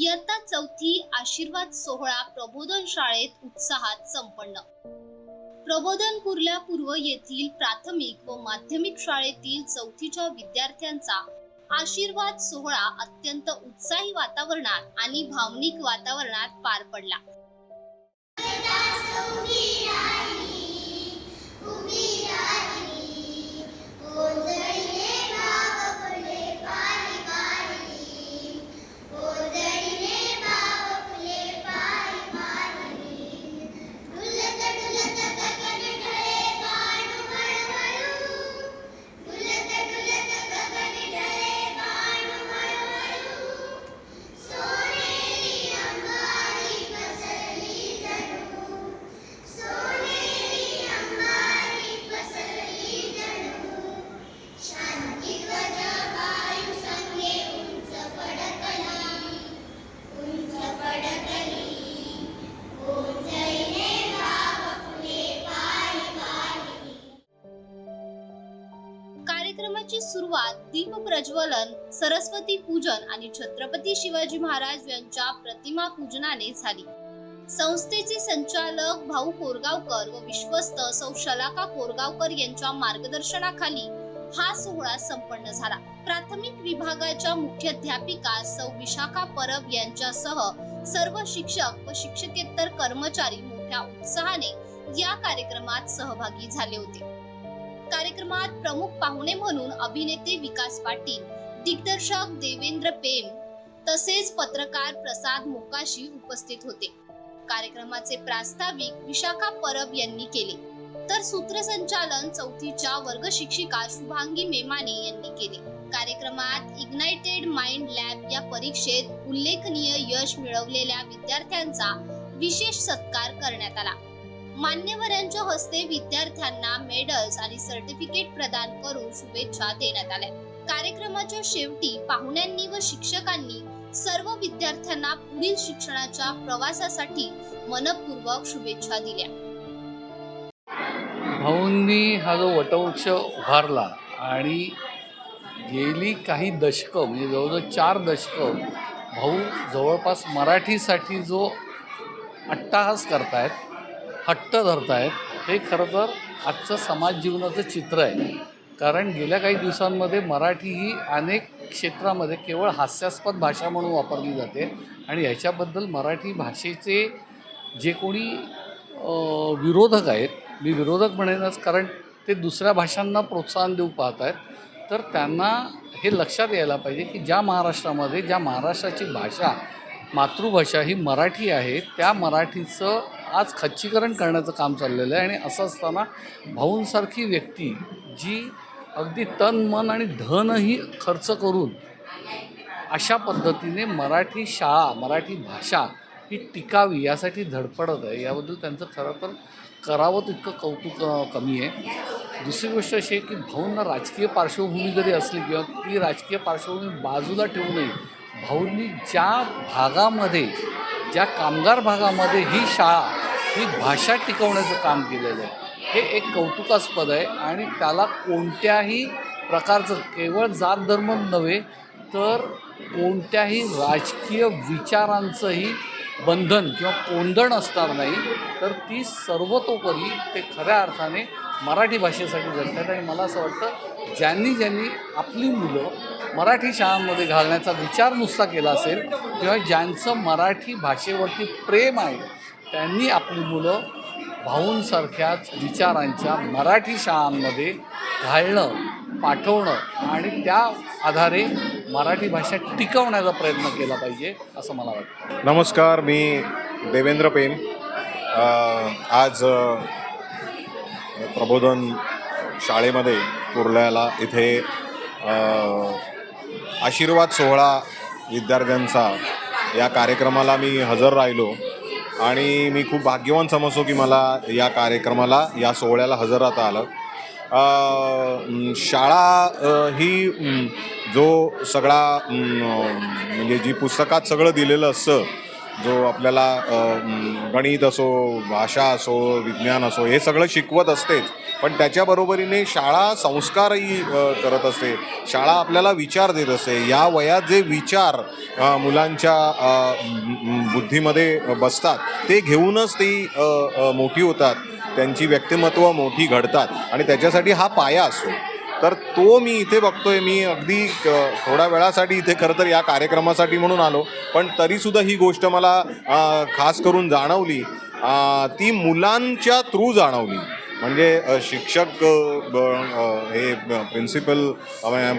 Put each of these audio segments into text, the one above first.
इयत्ता चौथी आशीर्वाद सोहळा प्रबोधन शाळेत उत्साहात संपन्न. प्रबोधन कुर्ला पूर्व येथील प्राथमिक व माध्यमिक शाळेतील चौथीच्या विद्यार्थ्यांचा आशीर्वाद सोहळा अत्यंत उत्साही वातावरणात आणि भावनिक वातावरणात पार पडला. दीप प्रज्वलन सरस्वती पूजन आणि छत्रपती शिवाजी महाराज यांच्या प्रतिमा पूजनाने झाली. संस्थेचे संचालक भाऊ कोरगावकर व विश्वस्त सौ शलाका कोरगावकर यांच्या मार्गदर्शनाखाली हा सोहळा संपन्न झाला. प्राथमिक विभागाच्या मुख्याध्यापिका सौ विशाखा परब यांच्यासह सर्व शिक्षक व शिक्षकेतर कर्मचारी मोठ्या उत्साहाने या कार्यक्रमात सहभागी झाले होते. कार्यक्रमात प्रमुख पाहुणे म्हणून अभिनेते विकास पाटील दिग्दर्शक देवेंद्र पेम तसेच पत्रकार प्रसाद मोकाशी उपस्थित होते. कार्यक्रमाचे प्रास्ताविक विशाखा परब यांनी केले. तर सूत्रसंचालन चौथीच्या वर्ग शिक्षिका शुभांगी मेमाने यांनी केले. कार्यक्रमात इग्नायटेड माइंड लॅब या परीक्षेत उल्लेखनीय यश मिळवलेल्या विद्यार्थ्यांचा विशेष सत्कार करण्यात आला. मान्यवरांच्या हस्ते विद्यार्थ्यांना मेडल्स आणि सर्टिफिकेट प्रदान करून शुभेच्छा देण्यात आल्या. कार्यक्रमाच्या शेवटी पाहुण्यांनी व शिक्षकांनी सर्व विद्यार्थ्यांना पुढील शिक्षणाच्या प्रवासासाठी मनपूर्वक शुभेच्छा दिल्या. भाऊंनी हा जो वटवृक्ष उभारला आणि गेली काही दशकं म्हणजे जवळजवळ चार दशकं भाऊ जवळपास मराठीसाठी जो अट्टाहास करतायत हट्ट धरतायत हे खरं तर आजचं समाज जीवनाचं चित्र आहे. कारण गेल्या काही दिवसांमध्ये मराठी ही अनेक क्षेत्रामध्ये केवळ हास्यास्पद भाषा म्हणून वापरली जाते आणि ह्याच्याबद्दल मराठी भाषेचे जे कोणी विरोधक आहेत मी विरोधक म्हणेनच कारण ते दुसऱ्या भाषांना प्रोत्साहन देऊ पाहत आहेत तर त्यांना हे लक्षात यायला पाहिजे की ज्या महाराष्ट्रामध्ये ज्या महाराष्ट्राची भाषा मातृभाषा ही मराठी आहे त्या मराठीचं आज खच्चीकरण करण्याचं काम चाललेलं आहे आणि असं असताना भाऊंसारखी व्यक्ती जी अगदी तन मन आणि धनही खर्च करून अशा पद्धतीने मराठी शाळा मराठी भाषा ही टिकावी यासाठी धडपडत आहे. याबद्दल त्यांचं खरं तर करावं तितकं कौतुक कमी आहे. दुसरी गोष्ट अशी आहे की भाऊंना राजकीय पार्श्वभूमी जरी असली किंवा ती राजकीय पार्श्वभूमी बाजूला ठेवू नये भाऊंनी ज्या भागामध्ये ज्या कामगार भागामध्ये ही शाळा ही भाषा टिकवण्याचं काम केलेलं आहे. हे एक कौतुकास्पद आहे आणि त्याला कोणत्याही प्रकारचं केवळ जात धर्म नव्हे तर कोणत्याही राजकीय विचारांचंही बंधन किंवा कोंदण असणार नाही तर ती सर्वतोपरी ते खऱ्या अर्थाने मराठी भाषेसाठी जगतात. आणि मला असं वाटतं ज्यांनी ज्यांनी आपली मुलं मराठी शाळांमध्ये घालण्याचा विचार नुसता केला असेल किंवा ज्यांचं मराठी भाषेवरती प्रेम आहे त्यांनी आपली मुलं भाऊंसारख्याच विचारांच्या मराठी शाळांमध्ये घालणं पाठवणं आणि त्या आधारे मराठी भाषा टिकवण्याचा प्रयत्न केला पाहिजे असं मला वाटतं. नमस्कार मी देवेंद्र पेन. आज प्रबोधन शाळेमध्ये कुर्ल्याला इथे आशीर्वाद सोहळा विद्यार्थ्यांचा या कार्यक्रमाला मी हजर राहिलो. आणि मी खूप भाग्यवान समजतो की मला या कार्यक्रमाला या सोहळ्याला हजर राहता आलं. शाळा ही जो सगळा म्हणजे जी पुस्तकात सगळं दिलेलं असतं जो आपल्याला गणित असो भाषा असो विज्ञान असो हे सगळं शिकवत असतेच. पण त्याच्याबरोबरीने शाळा संस्कारही करत असते. शाळा आपल्याला विचार देत असते. या वयात जे विचार मुलांच्या बुद्धीमध्ये बसतात ते घेऊनच ती मोठी होतात. त्यांची व्यक्तिमत्व मोठी घडतात. आणि त्याच्यासाठी हा पाया असतो. तर तो मी इथे बघतोय. मी अगदी थोड्या वेळासाठी इथे खरं तर या कार्यक्रमासाठी म्हणून आलो. पण तरीसुद्धा ही गोष्ट मला खास करून जाणवली. ती मुलांच्या थ्रू जाणवली. म्हणजे शिक्षक हे प्रिन्सिपल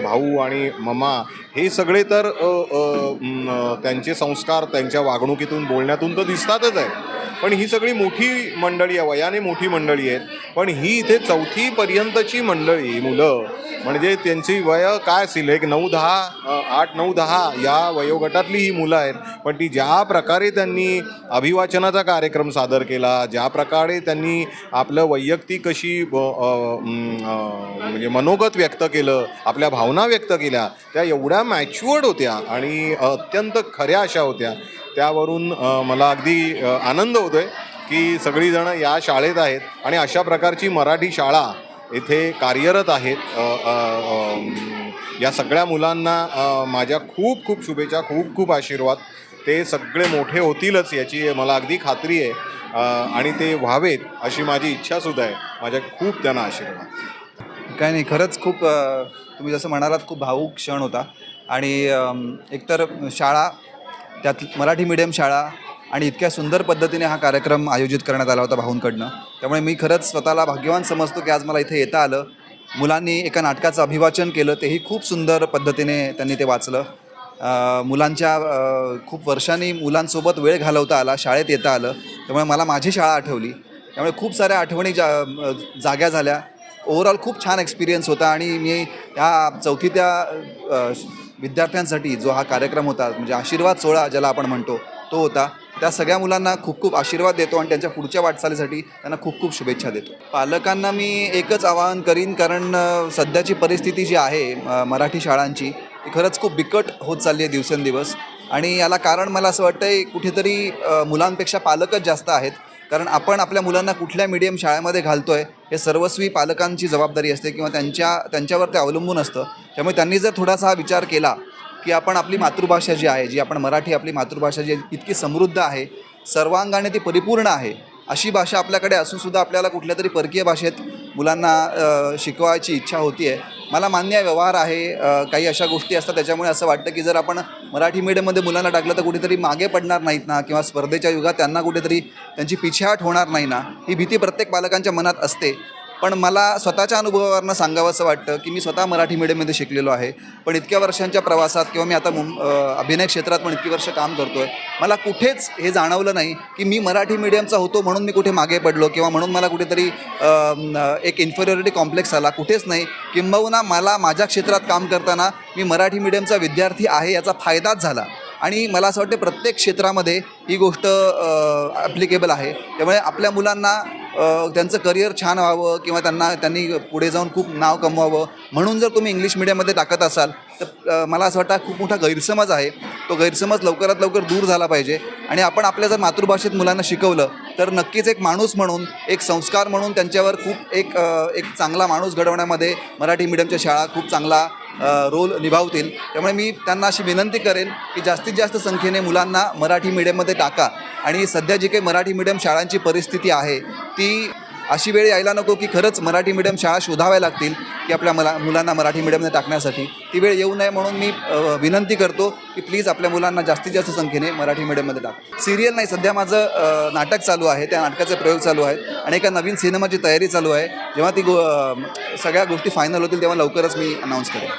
भाऊ आणि मम्मा हे सगळे तर त्यांचे संस्कार त्यांच्या वागणुकीतून बोलण्यातून तर दिसतातच आहे. पण ही सगळी मोठी मंडळी आहे वयाने मोठी मंडळी आहेत. पण ही इथे चौथीपर्यंतची मंडळी मुलं. म्हणजे त्यांची वय काय असेल? एक नऊ दहा आठ नऊ दहा या वयोगटातली ही मुलं आहेत. पण ती ज्या प्रकारे त्यांनी अभिवाचनाचा कार्यक्रम सादर केला ज्या प्रकारे त्यांनी आपलं वैयक्तिक अशी म्हणजे मनोगत व्यक्त केलं आपल्या भावना व्यक्त केल्या त्या एवढ्या मॅच्युअर्ड होत्या आणि अत्यंत खऱ्या अशा होत्या. त्यावरून मला अगदी आनंद आनंद होतोय की सगळीजणं या शाळेत आहेत आणि अशा प्रकारची मराठी शाळा इथे कार्यरत आहेत. या सगळ्या मुलांना माझ्या खूप खूप शुभेच्छा खूप खूप आशीर्वाद. ते सगळे मोठे होतीलच याची मला अगदी खात्री आहे. आणि ते व्हावेत अशी माझी इच्छासुद्धा आहे. माझ्या खूप त्यांना आशीर्वाद. काय नाही खरंच खूप तुम्ही जसं म्हणालात खूप भावुक क्षण होता. आणि एकतर शाळा त्यात मराठी मीडियम शाळा आणि इतक्या सुंदर पद्धतीने हा कार्यक्रम आयोजित करण्यात आला होता भाऊंकडनं. त्यामुळे मी खरंच स्वतःला भाग्यवान समजतो की आज मला इथे येता आलं. मुलांनी एका नाटकाचं अभिवाचन केलं तेही खूप सुंदर पद्धतीने त्यांनी ते वाचलं. मुलांच्या खूप वर्षांनी मुलांसोबत वेळ घालवता आला शाळेत येता आलं. त्यामुळे मला माझी शाळा आठवली. त्यामुळे खूप साऱ्या आठवणी जा जाग्या झाल्या. ओव्हरऑल खूप छान एक्सपिरियन्स होता आणि मी ह्या चौथी त्या विद्यार्थ्यांसाठी जो हा कार्यक्रम होता म्हणजे आशीर्वाद सोहळा ज्याला आपण म्हणतो तो होता. त्या सगळ्या मुलांना खूप खूप आशीर्वाद देतो आणि त्यांच्या पुढच्या वाटचालीसाठी त्यांना खूप खूप शुभेच्छा देतो. पालकांना मी एकच आवाहन करीन कारण सध्याची परिस्थिती जी आहे मराठी शाळांची ती खरंच खूप बिकट होत चालली आहे दिवसेंदिवस. आणि याला कारण मला असं वाटतं कुठेतरी मुलांपेक्षा पालकच जास्त आहेत. कारण आपण आपल्या मुलांना कुठल्या मीडियम शाळेमध्ये घालतो आहे हे सर्वस्वी पालकांची जबाबदारी असते किंवा त्यांच्या त्यांच्यावर ते अवलंबून असतं. त्यामुळे त्यांनी जर थोडासा हा विचार केला की आपण आपली मातृभाषा जी आहे जी आपण मराठी आपली मातृभाषा जी इतकी समृद्ध आहे सर्वांगाने ती परिपूर्ण आहे अशी भाषा आपल्याकडे असूनसुद्धा आपल्याला कुठल्या तरी परकीय भाषेत मुलांना शिकवायची इच्छा होती आहे मला मान्य आहे व्यवहार आहे काही अशा गोष्टी असतात. त्याच्यामुळे असं वाटतं की जर आपण मराठी मीडियममध्ये मुलांना टाकलं तर कुठेतरी मागे पडणार नाहीत ना किंवा स्पर्धेच्या युगात त्यांना कुठेतरी त्यांची पिछेहाट होणार नाही ना ही भीती प्रत्येक पालकांच्या मनात असते. पण मला स्वतःच्या अनुभवावरनं सांगावं असं वाटतं की मी स्वतः मराठी मीडियममध्ये शिकलेलो आहे. पण इतक्या वर्षांच्या प्रवासात किंवा मी आता मुं अभिनय क्षेत्रात पण इतकी वर्ष काम करतो आहे मला कुठेच हे जाणवलं नाही की मी मराठी मीडियमचा होतो म्हणून मी कुठे मागे पडलो किंवा म्हणून मला कुठेतरी एक इन्फेरियरिटी कॉम्प्लेक्स आला. कुठेच नाही. किंबहुना मला माझ्या क्षेत्रात काम करताना मी मराठी मीडियमचा विद्यार्थी आहे याचा फायदाच झाला. आणि मला असं वाटतं प्रत्येक क्षेत्रामध्ये ही गोष्ट ॲप्लिकेबल आहे. त्यामुळे आपल्या मुलांना त्यांचं करिअर छान व्हावं किंवा त्यांना त्यांनी पुढे जाऊन खूप नाव कमवावं म्हणून जर तुम्ही इंग्लिश मिडियममध्ये टाकत असाल तर मला असं वाटतं खूप मोठा गैरसमज आहे. तो गैरसमज लवकरात लवकर दूर झाला पाहिजे. आणि आपण आपल्या जर मातृभाषेत मुलांना शिकवलं तर नक्कीच एक माणूस म्हणून एक संस्कार म्हणून त्यांच्यावर खूप एक एक चांगला माणूस घडवण्यामध्ये मराठी मीडियमच्या शाळा खूप चांगला रोल निभावतील. त्यामुळे मी त्यांना अशी विनंती करेन की जास्तीत जास्त संख्येने मुलांना मराठी मीडियममध्ये टाका. आणि सध्या जी काही मराठी मीडियम शाळांची परिस्थिती आहे ती अशी वेळ यायला नको की खरंच मराठी मीडियम शाळा शोधाव्या लागतील की आपल्या मला मुलांना मराठी मीडियममध्ये टाकण्यासाठी. ती वेळ येऊ नये म्हणून मी विनंती करतो की प्लीज आपल्या मुलांना जास्तीत जास्त संख्येने मराठी मीडियममध्ये टाका. सिरियल नाही सध्या माझं नाटक चालू आहे त्या नाटकाचे प्रयोग चालू आहेत आणि एका नवीन सिनेमाची तयारी चालू आहे. जेव्हा ती गो सगळ्या गोष्टी फायनल होतील तेव्हा लवकरच मी अनाऊन्स करेन.